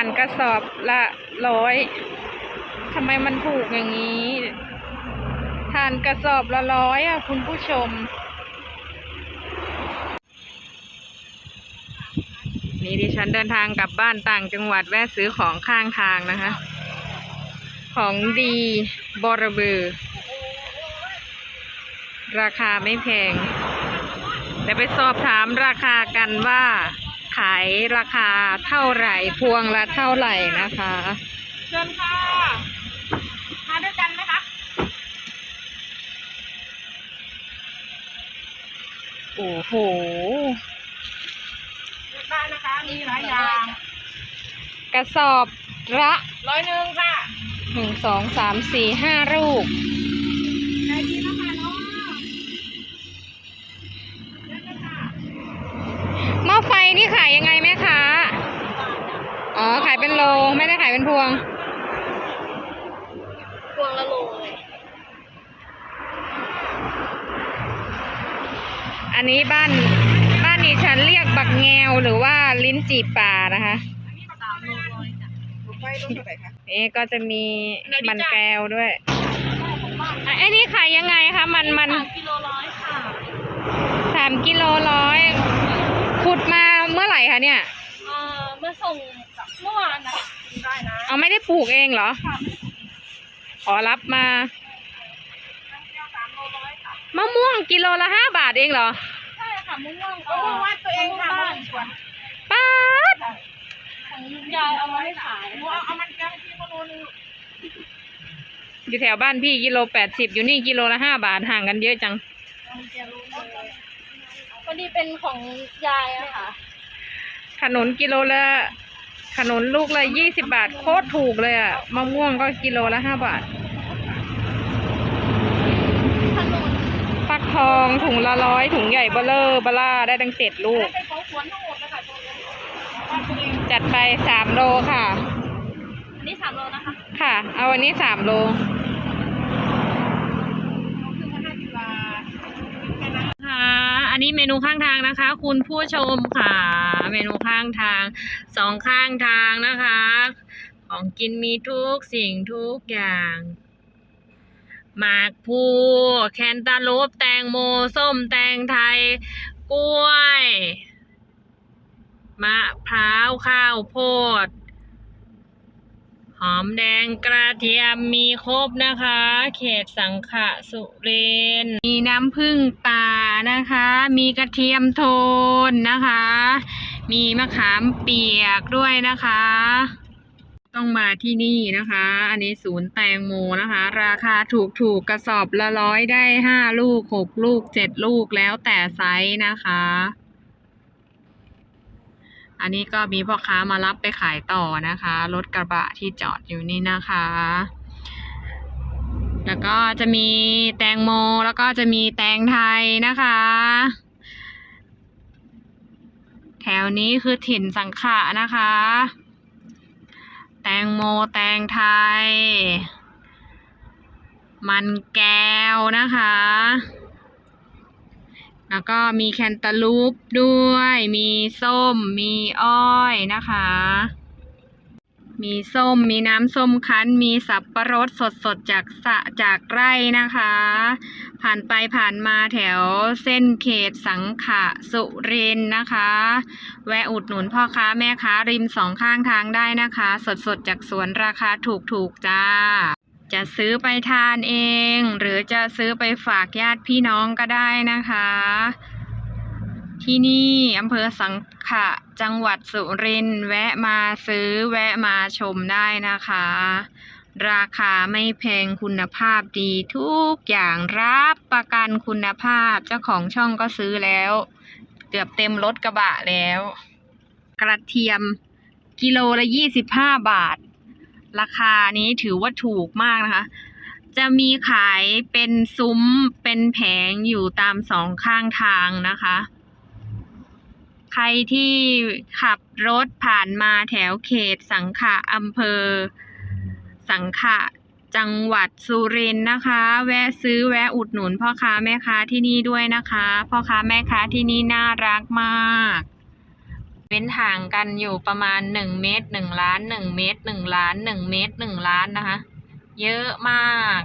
านกระสอบละร้อยทำไมมันถูกอย่างนี้ทานกระสอบละร้อยอะคุณผู้ชม นี่ดิฉันเดินทางกลับบ้านต่างจังหวัดแวะซื้อของข้างทางนะคะ ของดีบอระเบือ ราคาไม่แพง แต่ไปสอบถามราคากันว่าายราคาเท่าไหร่ พวงละเท่าไหร่นะคะเชิญค่ะ มาด้วยกันไหมคะโอ้โหเลือกได้นะคะ มีหลายอย่าง กระสอบละร้อยหนึ่งค่ะหนึ่งสองสามสี่ห้าลูก ใจดีนะคะเนาะเลือกเลยค่ะ หม้อไฟ นี่ขายยังไงแม่คะอ๋อขายเป็นโลไม่ได้ขายเป็นพวง พวงละโลเลยอันนี้บ้านบ้านนี้ฉันเรียกบักแงวหรือว่าลิ้นจี่ป่านะคะอันนี้สามโลร้อยจ้ะไฟลงเท่าไหร่คะนี่ก็จะมีไหนดีจ้ะมันแก้วด้วยอะไอ้นี่ขายยังไงคะมันมันสามกิโลร้อยค่ะสามกิโลร้อย ขุดมาเมื่อไหร่คะเนี่ย เอ่อเมื่อส่งเมื่อวานนะได้นะเอาไม่ได้ปลูกเองเหรอ ค่ะขอรับมาเที่ยวสามโลร้อยค่ะมะม่วงกิโลละห้าบาทเองเหรอใช่ค่ะมะม่วงมะม่วงวัดตัวเองค่ะมะม่วงสวนป๊าดของยายเอามาให้ขายเอาเอามันแก้วที่มะโลนึงอยู่แถวบ้านพี่กิโลแปดสิบอยู่นี่กิโลละห้าบาทห่างกันเยอะจัง พอดีเป็นของยายอะค่ะ ขนุนกิโลละขนุนลูกละยี่สิบบาทโคตรถูกเลยอะมะม่วงก็กิโลละห้าบาทขนุนฟักทองถุงละร้อยถุงใหญ่เบลเลอร์เบล่าได้ตั้งเจ็ดลูกเป็นของสวนทั้งหมดเลยค่ะบ้านตัวเองจัดไปสามโลค่ะ อันนี้สามโลนะคะ ค่ะ เอาวันนี้สามโล คือมาห้าสิบบาทแค่นั้น ค่ะ อั นี้เมนูข้างทางนะคะ คุณผู้ชมค่ะ เมนูข้างทางสองข้างทางนะคะ ของกินมีทุกสิ่งทุกอย่างหมากพูแคนตาลูปแตงโมส้มแตงไทย กล้วย มะพร้าวข้าวโพด หอมแดงกระเทียมมีครบนะคะ เขตสังขะสุเรนมีน้ำผึ้งป่า นะคะ มีกระเทียมโทนนะคะ มีมะขามเปียกด้วยนะคะ ต้องมาที่นี่นะคะ อันนี้ศูนย์แตงโมนะคะ ราคาถูกถูกๆกระสอบละร้อยได้ห้าลูกหกลูกเจ็ดลูกแล้วแต่ไซส์นะคะ อันนี้ก็มีพ่อค้ามารับไปขายต่อนะคะ รถกระบะที่จอดอยู่นี่นะคะ แล้วก็จะมีแตงโมแล้วก็จะมีแตงไทยนะคะ แถวนี้คือถิ่นสังขะนะคะ แตงโมแตงไทย มันแก้วนะคะ แล้วก็มีแคนตาลูปด้วย มีส้ม มีอ้อยนะคะ มีส้ม มีน้ำส้มคั้น มีสับประรดสดๆจากสะจากไร่นะคะ ผ่านไปผ่านมาแถวเส้นเขตสังขะสุรินทร์นะคะ แวะอุดหนุนพ่อค้าแม่ค้าริมสองข้างทางได้นะคะ สดๆจากสวนราคาถูกๆจ้า จะซื้อไปทานเอง หรือจะซื้อไปฝากญาติพี่น้องก็ได้นะคะ ที่นี่อำเภอสังขะจังหวัดสุรินทร์แวะมาซื้อแวะมาชมได้นะคะ ราคาไม่แพงคุณภาพดีทุกอย่างรับประกันคุณภาพเจ้าของช่องก็ซื้อแล้ว เกือบเต็มรถกระบะแล้ว กระเทียมกิโลละยี่สิบห้าบาท ราคานี้ถือว่าถูกมากนะคะ จะมีขายเป็นซุ้มเป็นแผงอยู่ตามสองข้างทางนะคะ ใครที่ขับรถผ่านมาแถวเขตสังขะอำเภอ สังขะจังหวัดสุรินทร์นะคะ แวะซื้อแวะอุดหนุนพ่อค้าแม่ค้าที่นี่ด้วยนะคะ พ่อค้าแม่ค้าที่นี่น่ารักมาก เว้นห่างกันอยู่ประมาณหนึ่งเมตรหนึ่งล้านหนึ่งเมตรหนึ่งล้านหนึ่งเมตรหนึ่งล้านนะคะ เยอะมาก